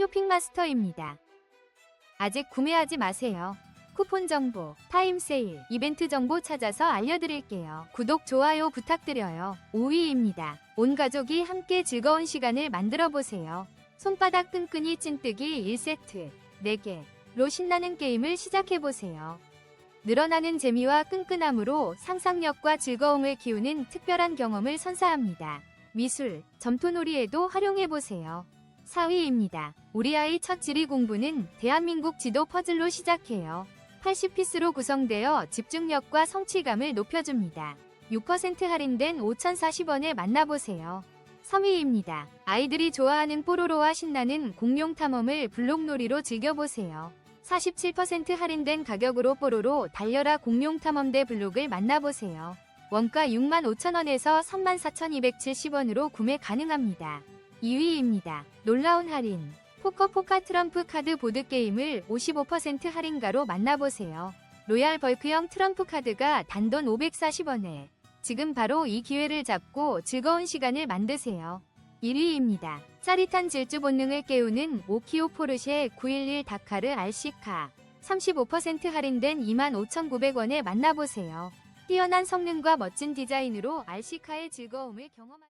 쇼핑마스터입니다. 아직 구매하지 마세요. 쿠폰 정보, 타임 세일, 이벤트 정보 찾아서 알려드릴게요. 구독, 좋아요 부탁드려요. 5위입니다. 온 가족이 함께 즐거운 시간을 만들어 보세요. 손바닥 끈끈이 찐뜨기 1세트, 4개로 신나는 게임을 시작해 보세요. 늘어나는 재미와 끈끈함으로 상상력과 즐거움을 키우는 특별한 경험을 선사합니다. 미술, 점토놀이에도 활용해 보세요. 4위입니다. 우리 아이 첫 지리 공부는 대한민국 지도 퍼즐로 시작해요. 80피스로 구성되어 집중력과 성취감을 높여줍니다. 6% 할인된 5,040원에 만나보세요. 3위입니다. 아이들이 좋아하는 뽀로로와 신나는 공룡 탐험을 블록놀이로 즐겨보세요. 47% 할인된 가격으로 뽀로로 달려라 공룡 탐험대 블록을 만나보세요. 원가 65,000원에서 34,270원으로 구매 가능합니다. 2위입니다. 놀라운 할인. 포커 포카 트럼프 카드 보드게임을 55% 할인가로 만나보세요. 로얄 벌크형 트럼프 카드가 단돈 540원에 지금 바로 이 기회를 잡고 즐거운 시간을 만드세요. 1위입니다. 짜릿한 질주 본능을 깨우는 오키오 포르쉐 911 다카르 RC카 35% 할인된 25,900원에 만나보세요. 뛰어난 성능과 멋진 디자인으로 RC카의 즐거움을 경험하